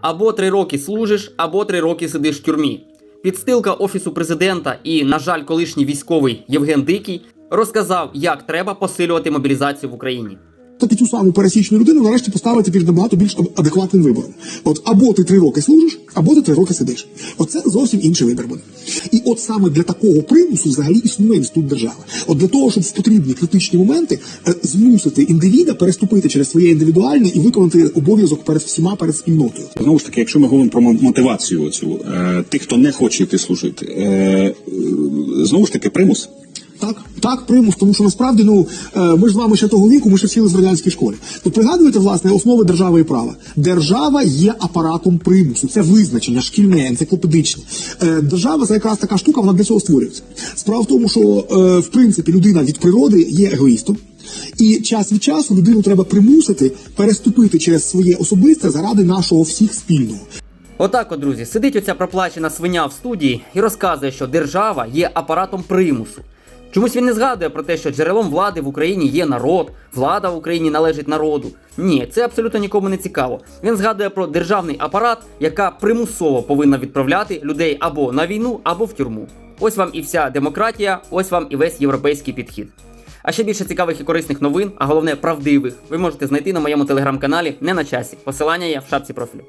Або три роки служиш, або три роки сидиш в тюрмі. Підстилка офісу президента і, на жаль, колишній військовий Євген Дикий розказав, як треба посилювати мобілізацію в Україні. Таки цю саму пересічну людину нарешті поставити перед набагато більш адекватним вибором. От або ти три роки служиш, або ти три роки сидиш. Оце зовсім інший вибір буде. І от саме для такого примусу взагалі існує інститут держави. От для того, щоб в потрібні критичні моменти е, змусити індивіда переступити через своє індивідуальне і виконати обов'язок перед всіма перед спільнотою. Знову ж таки, якщо ми говоримо про мотивацію оцю, е, тих, хто не хоче йти служити, е, знову ж таки, примус. Так, так, примус, тому що насправді ну е, ми ж з вами ще того віку, ми ще вчили в радянській школі. Тут пригадуєте власне основи держави і права. Держава є апаратом примусу. Це визначення шкільне, енциклопедичне. Е, Держава це якраз така штука, вона для цього створюється. Справа в тому, що е, в принципі людина від природи є егоїстом. І час від часу людину треба примусити переступити через своє особисте заради нашого всіх спільного. Отак, от, друзі, сидить оця проплачена свиня в студії і розказує, що держава є апаратом примусу. Чомусь він не згадує про те, що джерелом влади в Україні є народ, влада в Україні належить народу. Ні, це абсолютно нікому не цікаво. Він згадує про державний апарат, яка примусово повинна відправляти людей або на війну, або в тюрму. Ось вам і вся демократія, ось вам і весь європейський підхід. А ще більше цікавих і корисних новин, а головне правдивих, ви можете знайти на моєму телеграм-каналі не на часі. Посилання є в шапці профілю.